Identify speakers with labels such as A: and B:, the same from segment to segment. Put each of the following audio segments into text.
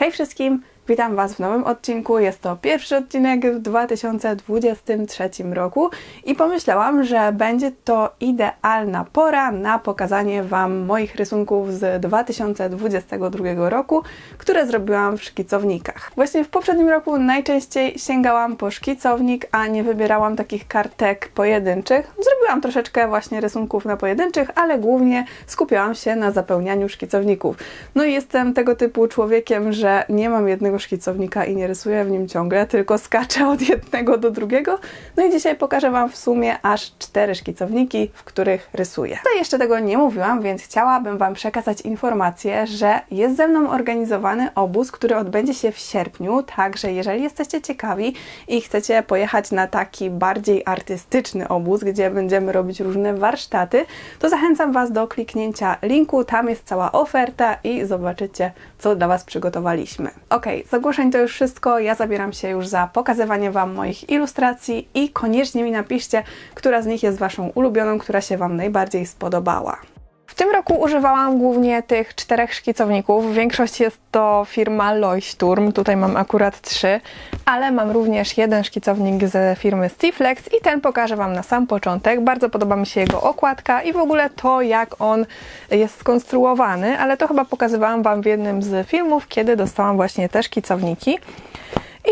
A: Hej wszystkim! Witam Was w nowym odcinku. Jest to pierwszy odcinek w 2023 roku i pomyślałam, że będzie to idealna pora na pokazanie Wam moich rysunków z 2022 roku, które zrobiłam w szkicownikach. Właśnie w poprzednim roku najczęściej sięgałam po szkicownik, a nie wybierałam takich kartek pojedynczych. Zrobiłam troszeczkę właśnie rysunków na pojedynczych, ale głównie skupiałam się na zapełnianiu szkicowników. No i jestem tego typu człowiekiem, że nie mam jednego szkicownika i nie rysuję w nim ciągle, tylko skaczę od jednego do drugiego. No i dzisiaj pokażę Wam w sumie aż cztery szkicowniki, w których rysuję. To jeszcze tego nie mówiłam, więc chciałabym Wam przekazać informację, że jest ze mną organizowany obóz, który odbędzie się w sierpniu, także jeżeli jesteście ciekawi i chcecie pojechać na taki bardziej artystyczny obóz, gdzie będziemy robić różne warsztaty, to zachęcam Was do kliknięcia linku, tam jest cała oferta i zobaczycie, co dla Was przygotowaliśmy. Ok, z ogłoszeń to już wszystko. Ja zabieram się już za pokazywanie Wam moich ilustracji i koniecznie mi napiszcie, która z nich jest Waszą ulubioną, która się Wam najbardziej spodobała. Tym roku używałam głównie tych czterech szkicowników. Większość jest to firma Leuchtturm. Tutaj mam akurat trzy, ale mam również jeden szkicownik z firmy Stiflex i ten pokażę Wam na sam początek. Bardzo podoba mi się jego okładka i w ogóle to, jak on jest skonstruowany, ale to chyba pokazywałam Wam w jednym z filmów, kiedy dostałam właśnie te szkicowniki.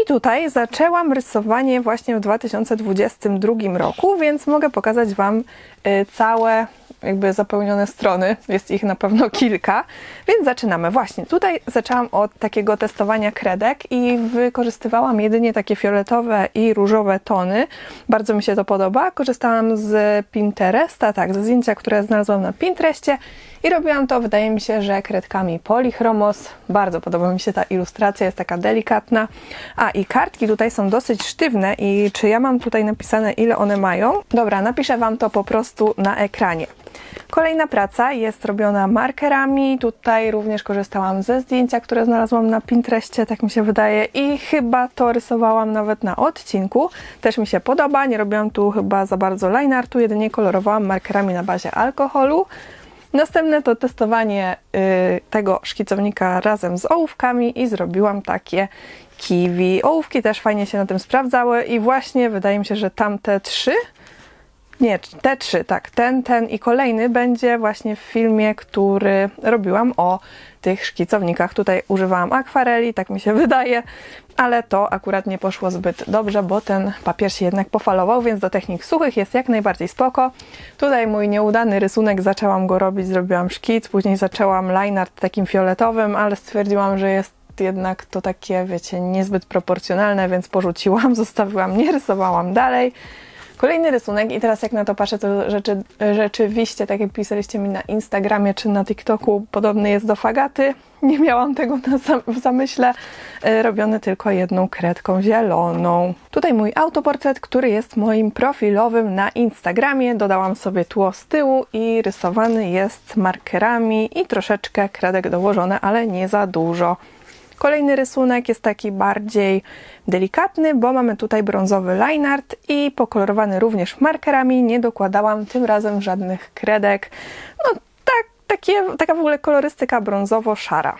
A: I tutaj zaczęłam rysowanie właśnie w 2022 roku, więc mogę pokazać Wam y, całe jakby zapełnione strony, jest ich na pewno kilka, więc zaczynamy. Właśnie tutaj zaczęłam od takiego testowania kredek i wykorzystywałam jedynie takie fioletowe i różowe tony. Bardzo mi się to podoba. Korzystałam z Pinteresta, tak, ze zdjęcia, które znalazłam na Pinterestie i robiłam to, wydaje mi się, że kredkami Polychromos. Bardzo podoba mi się ta ilustracja, jest taka delikatna. A i kartki tutaj są dosyć sztywne i czy ja mam tutaj napisane ile one mają? Dobra, napiszę Wam to po prostu na ekranie. Kolejna praca jest robiona markerami. Tutaj również korzystałam ze zdjęcia, które znalazłam na Pinterestie, tak mi się wydaje, i chyba to rysowałam nawet na odcinku. Też mi się podoba. Nie robiłam tu chyba za bardzo line artu, jedynie kolorowałam markerami na bazie alkoholu. Następne to testowanie y, tego szkicownika razem z ołówkami i zrobiłam takie kiwi. Ołówki też fajnie się na tym sprawdzały i właśnie wydaje mi się, że tamte trzy nie, te trzy, tak. Ten, ten i kolejny będzie właśnie w filmie, który robiłam o tych szkicownikach. Tutaj używałam akwareli, tak mi się wydaje, ale to akurat nie poszło zbyt dobrze, bo ten papier się jednak pofalował, więc do technik suchych jest jak najbardziej spoko. Tutaj mój nieudany rysunek, zaczęłam go robić, zrobiłam szkic, później zaczęłam line art takim fioletowym, ale stwierdziłam, że jest jednak to takie, wiecie, niezbyt proporcjonalne, więc porzuciłam, zostawiłam, nie rysowałam dalej. Kolejny rysunek i teraz jak na to patrzę, to rzeczy, rzeczywiście, tak jak pisaliście mi na Instagramie czy na TikToku, podobny jest do fagaty. Nie miałam tego w zamyśle, e, robiony tylko jedną kredką zieloną. Tutaj mój autoportret, który jest moim profilowym na Instagramie. Dodałam sobie tło z tyłu i rysowany jest markerami i troszeczkę kredek dołożone, ale nie za dużo. Kolejny rysunek jest taki bardziej delikatny, bo mamy tutaj brązowy line art i pokolorowany również markerami. Nie dokładałam tym razem żadnych kredek. No tak, takie, taka w ogóle kolorystyka brązowo-szara.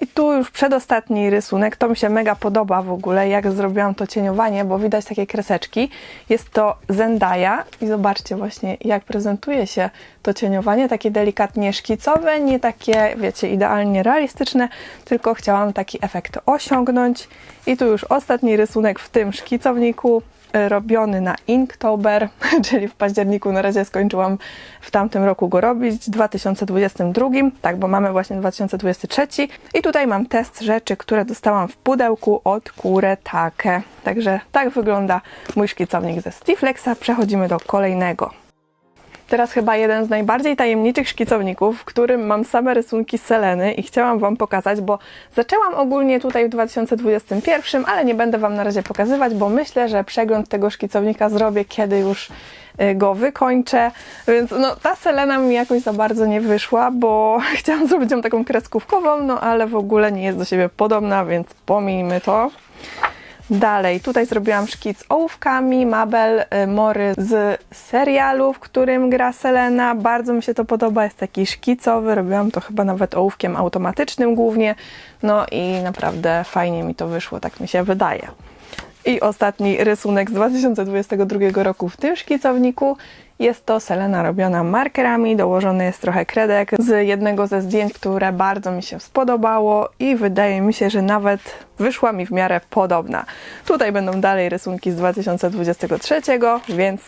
A: I tu już przedostatni rysunek, to mi się mega podoba w ogóle, jak zrobiłam to cieniowanie, bo widać takie kreseczki. Jest to Zendaya i zobaczcie właśnie, jak prezentuje się to cieniowanie, takie delikatnie szkicowe, nie takie, wiecie, idealnie realistyczne, tylko chciałam taki efekt osiągnąć. I tu już ostatni rysunek w tym szkicowniku, robiony na Inktober, czyli w październiku na razie skończyłam w tamtym roku go robić, w 2022, tak, bo mamy właśnie 2023 i tutaj mam test rzeczy, które dostałam w pudełku od Kuretake. Także tak wygląda mój szkicownik ze Stiflexa. Przechodzimy do kolejnego. Teraz chyba jeden z najbardziej tajemniczych szkicowników, w którym mam same rysunki Seleny i chciałam Wam pokazać, bo zaczęłam ogólnie tutaj w 2021, ale nie będę Wam na razie pokazywać, bo myślę, że przegląd tego szkicownika zrobię, kiedy już y, go wykończę, więc no ta Selena mi jakoś za bardzo nie wyszła, bo chciałam zrobić ją taką kreskówkową, no ale w ogóle nie jest do siebie podobna, więc pomijmy to. Dalej, tutaj zrobiłam szkic ołówkami, Mabel y, Mory z serialu, w którym gra Selena. Bardzo mi się to podoba, jest taki szkicowy, robiłam to chyba nawet ołówkiem automatycznym głównie. No i naprawdę fajnie mi to wyszło, tak mi się wydaje. I ostatni rysunek z 2022 roku w tym szkicowniku. Jest to Selena robiona markerami, dołożony jest trochę kredek z jednego ze zdjęć, które bardzo mi się spodobało i wydaje mi się, że nawet wyszła mi w miarę podobna. Tutaj będą dalej rysunki z 2023, więc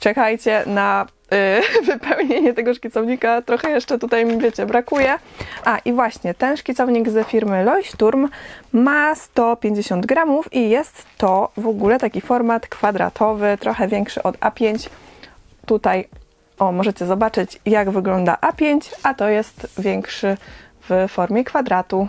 A: czekajcie na wypełnienie tego szkicownika. Trochę jeszcze tutaj wiecie, brakuje. A i właśnie, ten szkicownik ze firmy Leuchtturm ma 150 gramów i jest to w ogóle taki format kwadratowy, trochę większy od A5 tutaj o, możecie zobaczyć, jak wygląda A5, a to jest większy w formie kwadratu.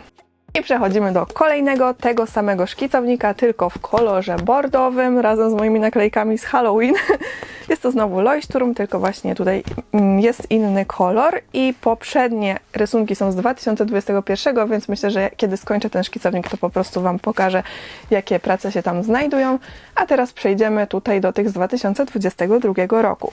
A: I przechodzimy do kolejnego, tego samego szkicownika, tylko w kolorze bordowym, razem z moimi naklejkami z Halloween. Jest to znowu Leuchtturm, tylko właśnie tutaj mm, jest inny kolor i poprzednie rysunki są z 2021, więc myślę, że kiedy skończę ten szkicownik, to po prostu Wam pokażę, jakie prace się tam znajdują. A teraz przejdziemy tutaj do tych z 2022 roku.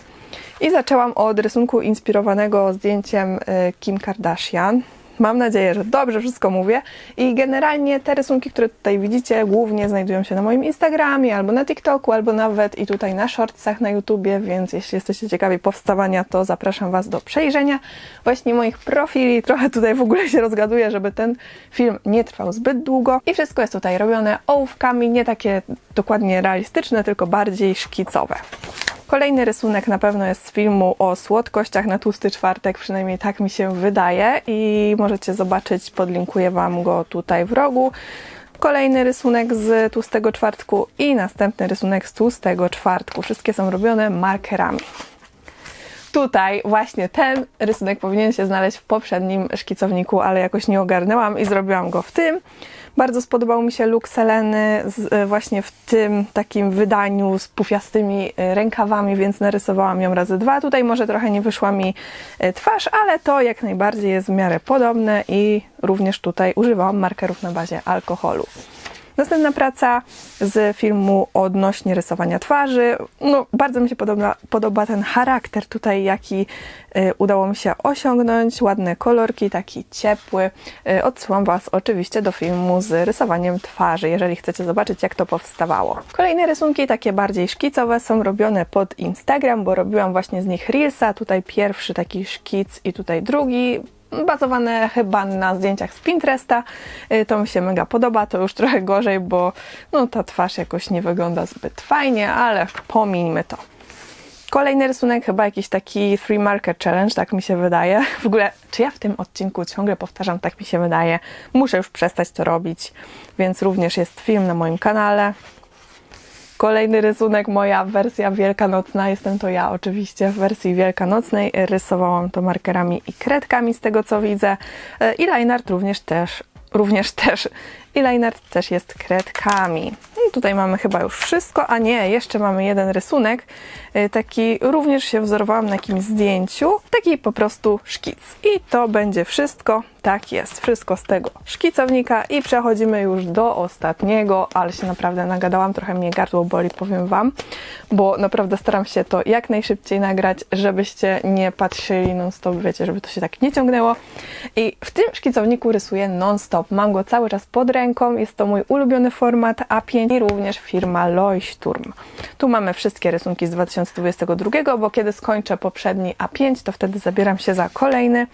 A: I zaczęłam od rysunku inspirowanego zdjęciem y, Kim Kardashian. Mam nadzieję, że dobrze wszystko mówię. I generalnie te rysunki, które tutaj widzicie, głównie znajdują się na moim Instagramie, albo na TikToku, albo nawet i tutaj na shortsach na YouTubie, więc jeśli jesteście ciekawi powstawania, to zapraszam Was do przejrzenia właśnie moich profili. Trochę tutaj w ogóle się rozgaduję, żeby ten film nie trwał zbyt długo. I wszystko jest tutaj robione ołówkami, nie takie dokładnie realistyczne, tylko bardziej szkicowe. Kolejny rysunek na pewno jest z filmu o słodkościach na tłusty czwartek, przynajmniej tak mi się wydaje i możecie zobaczyć, podlinkuję Wam go tutaj w rogu. Kolejny rysunek z tłustego czwartku i następny rysunek z tłustego czwartku. Wszystkie są robione markerami. Tutaj właśnie ten rysunek powinien się znaleźć w poprzednim szkicowniku, ale jakoś nie ogarnęłam i zrobiłam go w tym. Bardzo spodobał mi się look Seleny z, e, właśnie w tym takim wydaniu z pufiastymi e, rękawami, więc narysowałam ją razy dwa. Tutaj może trochę nie wyszła mi e, twarz, ale to jak najbardziej jest w miarę podobne i również tutaj używałam markerów na bazie alkoholu. Następna praca z filmu odnośnie rysowania twarzy. No, bardzo mi się podoba, podoba ten charakter tutaj, jaki y, udało mi się osiągnąć. Ładne kolorki, taki ciepły. Y, odsyłam Was oczywiście do filmu z rysowaniem twarzy, jeżeli chcecie zobaczyć, jak to powstawało. Kolejne rysunki, takie bardziej szkicowe, są robione pod Instagram, bo robiłam właśnie z nich Reelsa. Tutaj pierwszy taki szkic i tutaj drugi bazowane chyba na zdjęciach z Pinteresta. Y, To mi się mega podoba, to już trochę gorzej, bo no, ta twarz jakoś nie wygląda zbyt fajnie, ale pomińmy to. Kolejny rysunek, chyba jakiś taki Free Market Challenge, tak mi się wydaje. W ogóle, czy ja w tym odcinku ciągle powtarzam, tak mi się wydaje. Muszę już przestać to robić, więc również jest film na moim kanale. Kolejny rysunek, moja wersja wielkanocna. Jestem to ja oczywiście w wersji wielkanocnej. Rysowałam to markerami i kredkami z tego co widzę. E, I line art również też, również też. I line art też jest kredkami. I tutaj mamy chyba już wszystko, a nie, jeszcze mamy jeden rysunek. E, Taki również się wzorowałam na jakimś zdjęciu. Taki po prostu szkic. I to będzie wszystko. Tak jest, wszystko z tego szkicownika i przechodzimy już do ostatniego, ale się naprawdę nagadałam, trochę mnie gardło boli, powiem Wam, bo naprawdę staram się to jak najszybciej nagrać, żebyście nie patrzyli non-stop, wiecie, żeby to się tak nie ciągnęło. I w tym szkicowniku rysuję non-stop, mam go cały czas pod ręką, jest to mój ulubiony format A5 i również firma Leuchtturm. Tu mamy wszystkie rysunki z 2022, bo kiedy skończę poprzedni A5, to wtedy zabieram się za kolejny.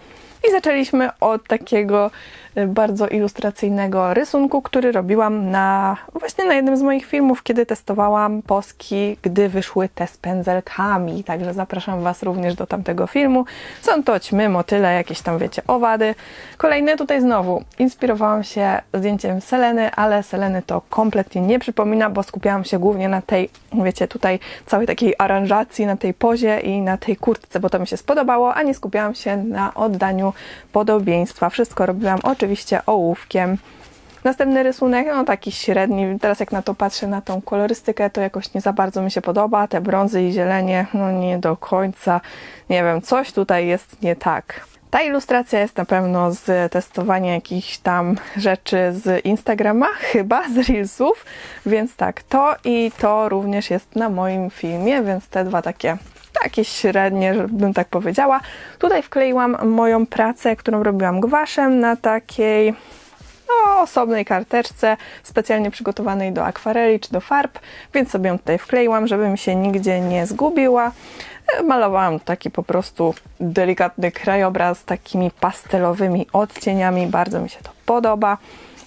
A: I zaczęliśmy od takiego y, bardzo ilustracyjnego rysunku, który robiłam na właśnie na jednym z moich filmów, kiedy testowałam poski, gdy wyszły te z pędzelkami. Także zapraszam Was również do tamtego filmu. Są to ćmy, motyle, jakieś tam wiecie, owady. Kolejny tutaj znowu inspirowałam się zdjęciem Seleny, ale Seleny to kompletnie nie przypomina, bo skupiałam się głównie na tej, wiecie, tutaj całej takiej aranżacji, na tej pozie i na tej kurtce, bo to mi się spodobało, a nie skupiałam się na oddaniu podobieństwa. Wszystko robiłam oczywiście ołówkiem. Następny rysunek, no taki średni. Teraz jak na to patrzę, na tą kolorystykę, to jakoś nie za bardzo mi się podoba. Te brązy i zielenie, no nie do końca. Nie wiem, coś tutaj jest nie tak. Ta ilustracja jest na pewno z testowania jakichś tam rzeczy z Instagrama, chyba z Reelsów, więc tak, to i to również jest na moim filmie, więc te dwa takie takie średnie, bym tak powiedziała. Tutaj wkleiłam moją pracę, którą robiłam gwaszem na takiej no, osobnej karteczce, specjalnie przygotowanej do akwareli czy do farb, więc sobie ją tutaj wkleiłam, żeby mi się nigdzie nie zgubiła. E, Malowałam taki po prostu delikatny krajobraz takimi pastelowymi odcieniami, bardzo mi się to podoba.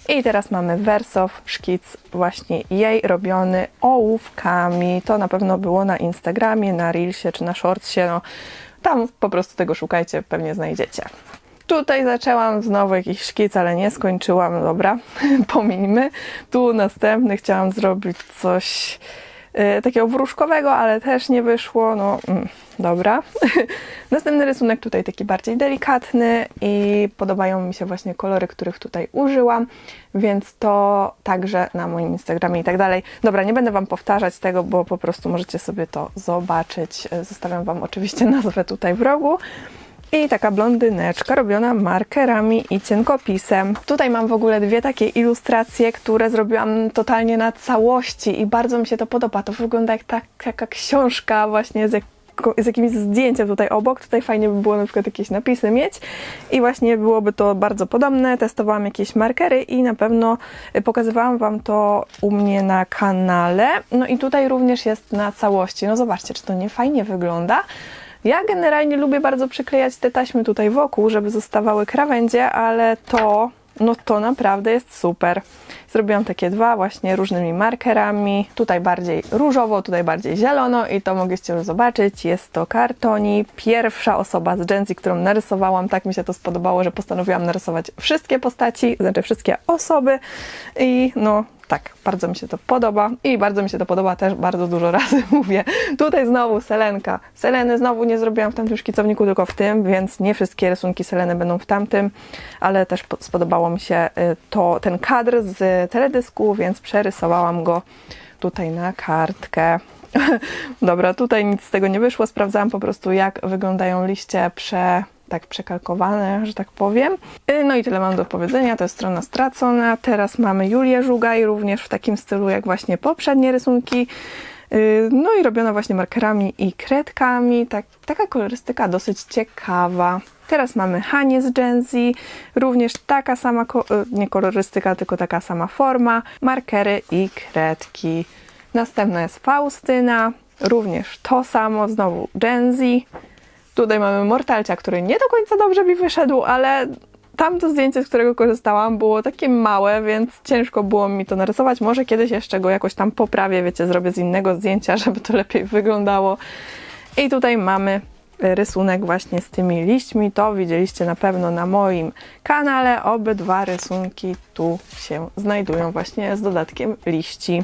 A: I teraz mamy wersow, szkic właśnie jej robiony ołówkami. To na pewno było na Instagramie, na Reelsie czy na Shortsie. No, tam po prostu tego szukajcie, pewnie znajdziecie. Tutaj zaczęłam znowu jakiś szkic, ale nie skończyłam. Dobra, pomińmy. Tu następny chciałam zrobić coś takiego wróżkowego, ale też nie wyszło. No mm, dobra. Następny rysunek tutaj taki bardziej delikatny i podobają mi się właśnie kolory, których tutaj użyłam, więc to także na moim Instagramie i tak dalej. Dobra, nie będę Wam powtarzać tego, bo po prostu możecie sobie to zobaczyć. E, Zostawiam Wam oczywiście nazwę tutaj w rogu. I taka blondyneczka robiona markerami i cienkopisem. Tutaj mam w ogóle dwie takie ilustracje, które zrobiłam totalnie na całości i bardzo mi się to podoba. To wygląda jak ta- taka książka właśnie z z jakimś zdjęciem tutaj obok. Tutaj fajnie by było na przykład jakieś napisy mieć i właśnie byłoby to bardzo podobne. Testowałam jakieś markery i na pewno y, pokazywałam Wam to u mnie na kanale. No i tutaj również jest na całości. No zobaczcie, czy to nie fajnie wygląda. Ja generalnie lubię bardzo przyklejać te taśmy tutaj wokół, żeby zostawały krawędzie, ale to, no to naprawdę jest super. Zrobiłam takie dwa właśnie różnymi markerami. Tutaj bardziej różowo, tutaj bardziej zielono i to mogliście już zobaczyć. Jest to kartoni. Pierwsza osoba z Gen Z, którą narysowałam. Tak mi się to spodobało, że postanowiłam narysować wszystkie postaci, znaczy wszystkie osoby i no tak, bardzo mi się to podoba i bardzo mi się to podoba też bardzo dużo razy mówię. Tutaj znowu Selenka. Seleny znowu nie zrobiłam w tamtym szkicowniku, tylko w tym, więc nie wszystkie rysunki Seleny będą w tamtym, ale też po- spodobało mi się y, to, ten kadr z teledysku, więc przerysowałam go tutaj na kartkę. Dobra, tutaj nic z tego nie wyszło. Sprawdzałam po prostu, jak wyglądają liście prze, tak przekalkowane, że tak powiem. Y, No i tyle mam do powiedzenia. To jest strona stracona. Teraz mamy Julię Żugaj, również w takim stylu jak właśnie poprzednie rysunki. Y, No i robiona właśnie markerami i kredkami. Tak, taka kolorystyka dosyć ciekawa. Teraz mamy Hanie z Gen Z, również taka sama, y, nie kolorystyka, tylko taka sama forma, markery i kredki. Następna jest Faustyna, również to samo, znowu Gen Z. Tutaj mamy Mortalcia, który nie do końca dobrze mi wyszedł, ale tamto zdjęcie, z którego korzystałam, było takie małe, więc ciężko było mi to narysować. Może kiedyś jeszcze go jakoś tam poprawię, wiecie, zrobię z innego zdjęcia, żeby to lepiej wyglądało. I tutaj mamy rysunek właśnie z tymi liśćmi. To widzieliście na pewno na moim kanale. Obydwa rysunki tu się znajdują właśnie z dodatkiem liści.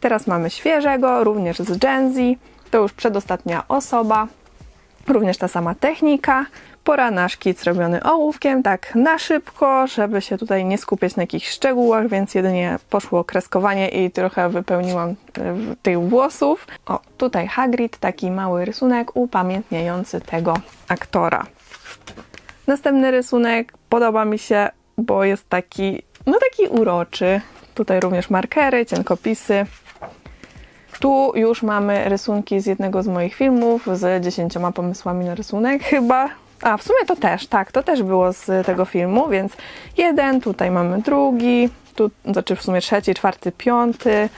A: Teraz mamy świeżego, również z Gen Z. To już przedostatnia osoba. Również ta sama technika. Pora na szkic robiony ołówkiem, tak na szybko, żeby się tutaj nie skupiać na jakichś szczegółach, więc jedynie poszło kreskowanie i trochę wypełniłam e, tych włosów. O, tutaj Hagrid, taki mały rysunek upamiętniający tego aktora. Następny rysunek podoba mi się, bo jest taki, no taki uroczy. Tutaj również markery, cienkopisy. Tu już mamy rysunki z jednego z moich filmów z 10 pomysłami na rysunek, chyba. A, w sumie to też, tak, to też było z tego filmu, więc jeden, tutaj mamy drugi, tu, znaczy w sumie trzeci, czwarty, piąty,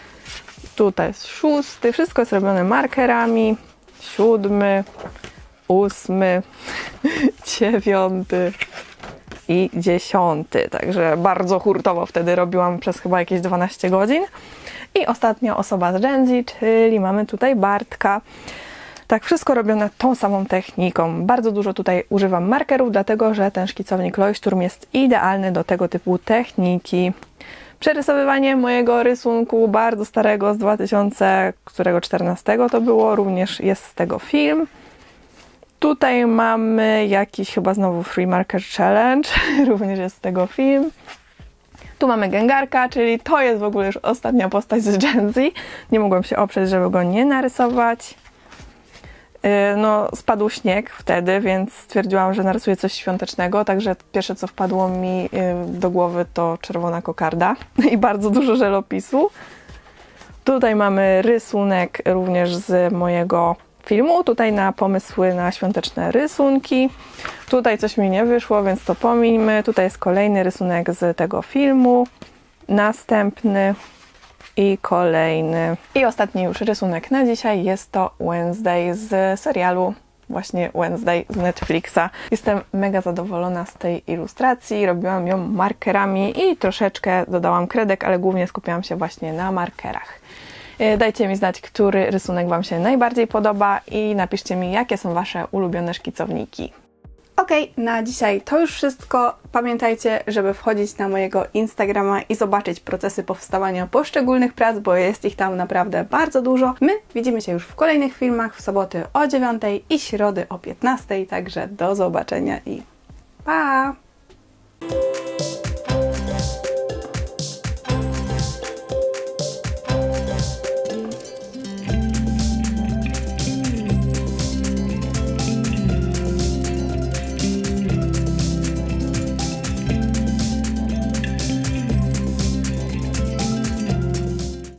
A: tutaj jest szósty, wszystko jest robione markerami, siódmy, ósmy, dziewiąty i dziesiąty, także bardzo hurtowo wtedy robiłam przez chyba jakieś 12 godzin. I ostatnia osoba z Gen Z, czyli mamy tutaj Bartka. Tak, wszystko robione tą samą techniką. Bardzo dużo tutaj używam markerów, dlatego że ten szkicownik Leuchtturm jest idealny do tego typu techniki. Przerysowywanie mojego rysunku bardzo starego z 2014 to było, również jest z tego film. Tutaj mamy jakiś chyba znowu Free Marker Challenge, również jest z tego film. Tu mamy Gengarka, czyli to jest w ogóle już ostatnia postać z Gen Z. Nie mogłam się oprzeć, żeby go nie narysować.
B: Y, No, spadł śnieg wtedy, więc stwierdziłam, że narysuję coś świątecznego, także pierwsze co wpadło mi y, do głowy to czerwona kokarda i bardzo dużo żelopisu. Tutaj mamy rysunek również z mojego filmu, tutaj na pomysły na świąteczne rysunki. Tutaj coś mi nie wyszło, więc to pomińmy. Tutaj jest kolejny rysunek z tego filmu. Następny i kolejny. I ostatni już rysunek na dzisiaj jest to Wednesday z serialu właśnie Wednesday z Netflixa. Jestem mega zadowolona z tej ilustracji. Robiłam ją markerami i troszeczkę dodałam kredek, ale głównie skupiałam się właśnie na markerach. E, Dajcie mi znać, który rysunek Wam się najbardziej podoba i napiszcie mi, jakie są Wasze ulubione szkicowniki.
A: Okej, na dzisiaj to już wszystko. Pamiętajcie, żeby wchodzić na mojego Instagrama i zobaczyć procesy powstawania poszczególnych prac, bo jest ich tam naprawdę bardzo dużo. My widzimy się już w kolejnych filmach w soboty o 9 i środy o 15, także do zobaczenia i pa!